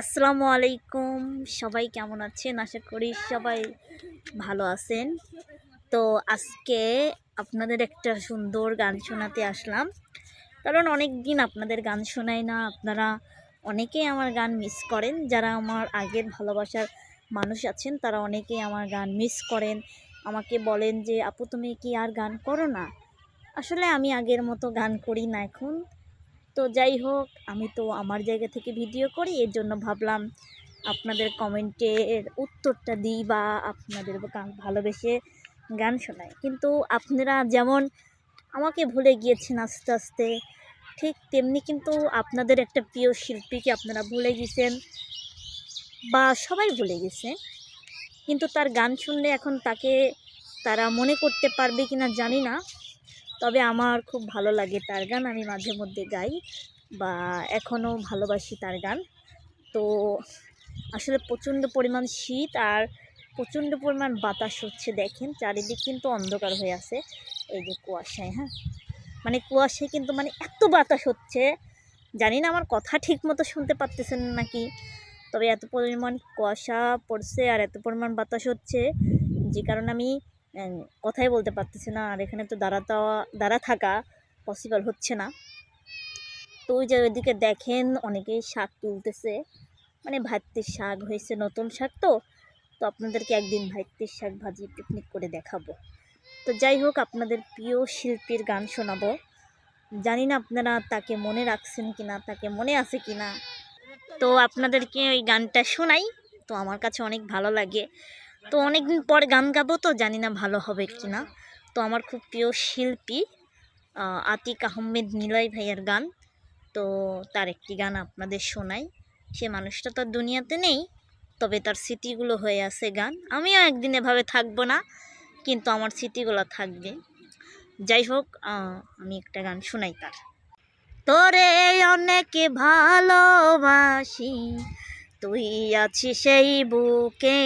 আসসালামু আলাইকুম। সবাই কেমন আছেন? আশা করি সবাই ভালো আছেন। তো আজকে আপনাদের একটা সুন্দর গান শোনাতে আসলাম। কারণ অনেক দিন আপনাদের গান শোনাই না, আপনারা অনেকেই আমার গান মিস করেন। যারা আমার আগের ভালোবাসার মানুষ আছেন, তারা অনেকেই আমার গান মিস করেন। আমাকে বলেন যে, আপু, তুমি কি আর গান করো না? আসলে আমি আগের মতো গান করি না এখন। তো যাই হোক, আমি তো আমার জায়গা থেকে ভিডিও করি, এর জন্য ভাবলাম আপনাদের কমেন্টের উত্তরটা দিই বা আপনাদের ভালোবেসে গান শোনাই। কিন্তু আপনারা যেমন আমাকে ভুলে গিয়েছেন আস্তে আস্তে, ঠিক তেমনি কিন্তু আপনাদের একটা প্রিয় শিল্পীকে আপনারা ভুলে গেছেন? বা সবাই ভুলে গেছে, কিন্তু তার গান শুনলে এখন তাকে তারা মনে করতে পারবে কি না জানি না। তবে আমার খুব ভালো লাগে তার গান, আমি মাঝে মধ্যে গাই বা এখনও ভালোবাসি তার গান। তো আসলে প্রচণ্ড পরিমাণ শীত আর প্রচণ্ড পরিমাণ বাতাস হচ্ছে দেখেন, চারিদিক কিন্তু অন্ধকার হয়ে আছে। এই যে কুয়াশায় হ্যাঁ? মানে কুয়াশায় কিন্তু মানে এত বাতাস হচ্ছে, জানি না আমার কথা ঠিক মতো শুনতে পারতেছেন নাকি, তবে এত পরিমাণ কুয়াশা পড়ছে আর এত পরিমাণ বাতাস হচ্ছে, যে কারণে আমি কথাই বলতে পারতেছি না। আর এখানে তো দাঁড়াতে দাঁড়া থাকা পসিবল হচ্ছে না। তো ওই যে ওইদিকে দেখেন অনেকেই শাক তুলতেছে। মানে ভাতের শাক হয়েছে নতুন শাক তো। তো আপনাদেরকে একদিন ভাতের শাক ভাজি পিকনিক করে দেখাবো। তো যাই হোক, আপনাদের প্রিয় শিল্পীর গান শোনাবো। জানি না আপনারা তাকে মনে রাখছেন কি না তাকে মনে আছে কি না তো আপনাদেরকে ওই গানটা শোনাই। তো আমার কাছে অনেক ভালো লাগে। তো অনেক দিন পর গান গাবো তো, জানি না ভালো হবে কি না তো আমার খুব প্রিয় শিল্পী আতিক আহমেদ নিলয় ভাইয়ের গান। তো তার একটি গান আপনাদের শোনাই। সে মানুষটা তো আর দুনিয়াতে নেই, তবে তার স্মৃতিগুলো হয়ে আছে গান। আমিও একদিন এভাবে থাকব না, কিন্তু আমার স্মৃতিগুলো থাকবে। যাই হোক আমি একটা গান শোনাই তার। তোরে অনেক ভালোবাসি, তুই আছিস সেই বুকে।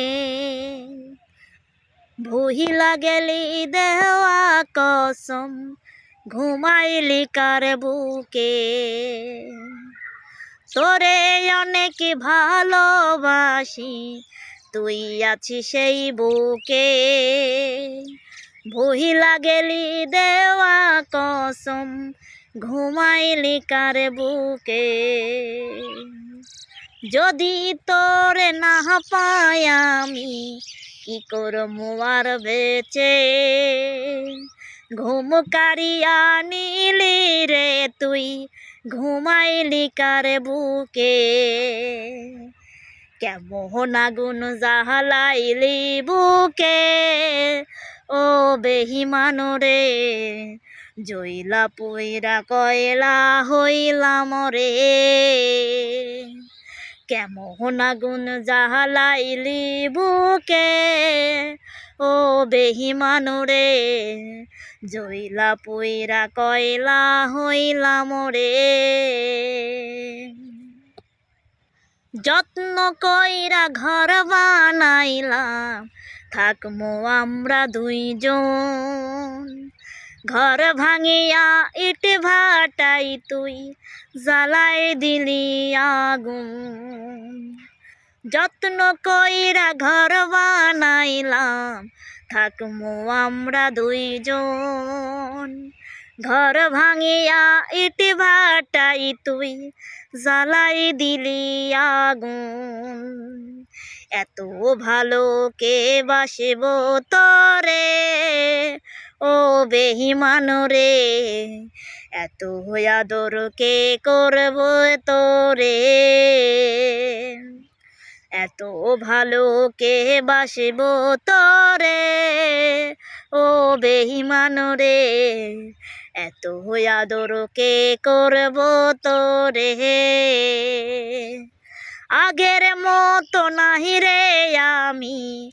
ভুহিলা গেলি দেওয়া কসম, ঘুমাইলি কার বুকে। তোরে অনেক ভালোবাসি, তুই আছিস সেই বুকে। ভুহিলা গেলি দেওয়া কসম, ঘুমাইলি কার বুকে। যদি তোরে না পাই আমি, কি করমু আর বেচে? ঘুম কারিয়া নিলি রে তুই, ঘুমাইলি কার বুকে? কেমন আগুন জাহালাইলি বুকে? ও বেহি বেহিমান রে জইলা পুইরা কয়লা হইলাম রে। কেমন আগুন জাহালাইলি বুকে? ও বেহিমান রে জইলা পুইরা কয়লা হইলাম রে। যত্ন কইরা ঘর বানাইলাম, থাকমো আমরা দুইজন। ঘর ভাঙিয়া ইট ভাটাই তুই, জ্বালাই দিলি আগুন। যত্ন কইরা ঘর বানাইলাম, থাকমো আমরা দুইজন। ঘর ভাঙিয়া ইট ভাটাই তুই, জ্বালাই দিলি আগুন। এত ভালো কে বাসিব তরে? ও বেহিমান রে, এত আদর কে করব তোরে? এত ভালো কে বাসিব তরে? ও বেহিমান রে, এত আদর কে করব তোরে? আগের মতো নাহি রে আমি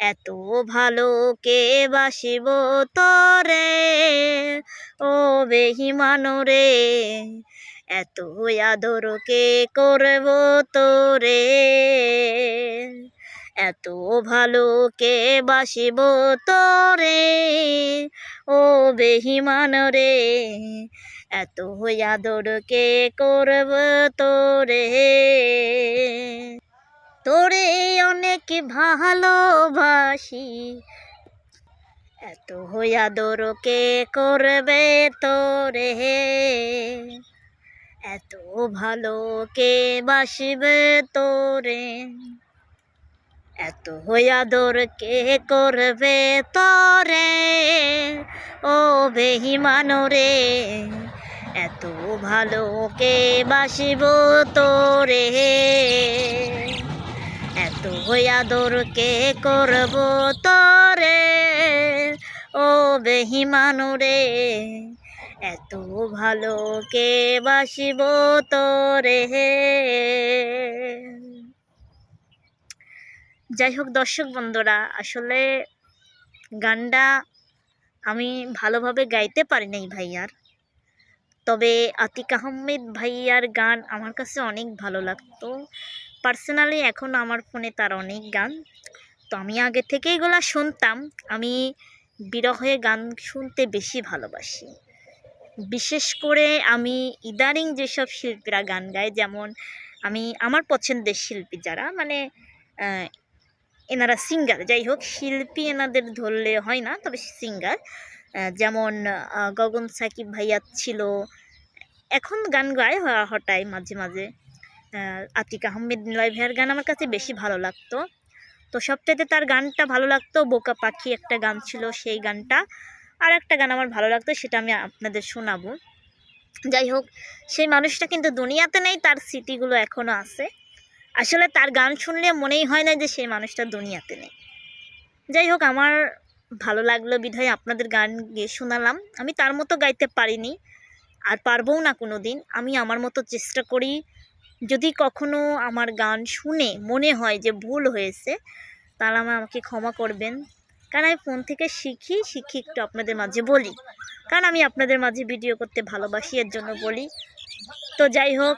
এত ভালো কে বাসিব তরে? ও বেহিমান রে এত আদর কে করব তোরে? এত ভালো কে বাসিব তোরে? ও বেহিমান রে এত আদর কে করব তোরে? তোরে অনেক ভালোবাসি। এত আদর কে করবে তোরে? এত ভালো কে বাসিবে তোরে? এত আদর কে করবে তোরে? ও বেহিমান রে, এত ভালো কে বাসিব তোরে? এত আদর কে করব তোরে? ও বেহিমান রে, এত ভালো কে বাসিব তোরে? যাই হোক দর্শক বন্ধুরা, আসলে গানটা আমি ভালোভাবে গাইতে পারি নাই ভাইয়ার। তবে আতিক আহমেদ ভাইয়ার গান আমার কাছে অনেক ভালো লাগতো। পার্সোনালি এখন আমার ফোনে তার অনেক গান। তো আমি আগে থেকে এগুলো শুনতাম। আমি বিরহে গান শুনতে বেশি ভালোবাসি। বিশেষ করে আমি ইদানিং যেসব শিল্পীরা গান গায়, যেমন আমি আমার পছন্দের শিল্পী যারা মানে এনারা সিঙ্গার যাই হোক, শিল্পী এনাদের ধরলে হয় না, তবে সিঙ্গার যেমন গগন সাকিব ভাইয়া ছিল। এখন গান গায় হঠাৎ মাঝে মাঝে। আতিক আহমেদ নিলয় ভাইয়ের গান আমার কাছে বেশি ভালো লাগতো। তো সবচাইতে তার গানটা ভালো লাগতো, বোকা পাখি একটা গান ছিল সেই গানটা। আর একটা গান আমার ভালো লাগতো, সেটা আমি আপনাদের শোনাবো। যাই হোক, সেই মানুষটা কিন্তু দুনিয়াতে নেই, তার স্মৃতিগুলো এখনও আছে। আসলে তার গান শুনলে মনেই হয় না যে সেই মানুষটা দুনিয়াতে নেই। যাই হোক, আমার ভালো লাগল বিধায় আপনাদের গান গিয়ে শোনালাম। আমি তার মতো গাইতে পারিনি, আর পারবও না কোনো দিন আমি আমার মতো চেষ্টা করি যদি কখনো আমার গান শুনে মনে হয় যে ভুল হয়েছে, তাহলে আমার আমাকে ক্ষমা করবেন। কারণ আমি ফোন থেকে শিখি শিখি একটু আপনাদের মাঝে বলি। কারণ আমি আপনাদের মাঝে ভিডিও করতে ভালোবাসি, এর জন্য বলি। তো যাই হোক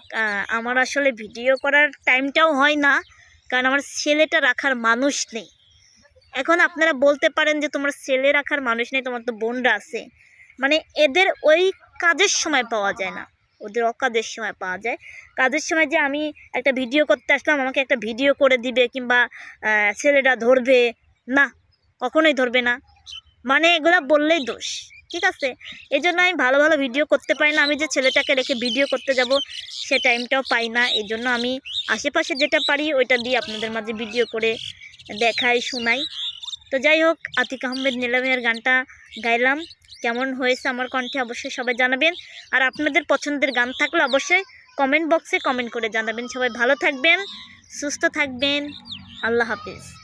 আমার আসলে ভিডিও করার টাইমটাও হয় না। কারণ আমার ছেলেটা রাখার মানুষ নেই। এখন আপনারা বলতে পারেন যে তোমার ছেলে রাখার মানুষ নেই, তোমার তো বোনরা আছে। মানে এদের ওই কাজের সময় পাওয়া যায় না। ওদের অকাজের সময় পাওয়া যায়। কাজের সময় যে আমি একটা ভিডিও করতে আসলাম, আমাকে একটা ভিডিও করে দিবে কিংবা ছেলেটা ধরবে, না, কখনোই ধরবে না। মানে এগুলো বললেই দোষ, ঠিক আছে? এই জন্য আমি ভালো ভালো ভিডিও করতে পারি না। আমি যে ছেলেটাকে রেখে ভিডিও করতে যাব, সে টাইমটাও পাই না। এই জন্য আমি আশেপাশে যেটা পারি, ওইটা দিয়ে আপনাদের মাঝে ভিডিও করে দেখাই, শোনাই। তো যাই হোক, আতিক আহমেদ নিলামের গানটা গাইলাম। কেমন হয়েছে আমার কণ্ঠে অবশ্যই সবাই জানাবেন। আর আপনাদের পছন্দের গান থাকলে অবশ্যই কমেন্ট বক্সে কমেন্ট করে জানাবেন। সবাই ভালো থাকবেন, সুস্থ থাকবেন। আল্লাহ হাফিজ।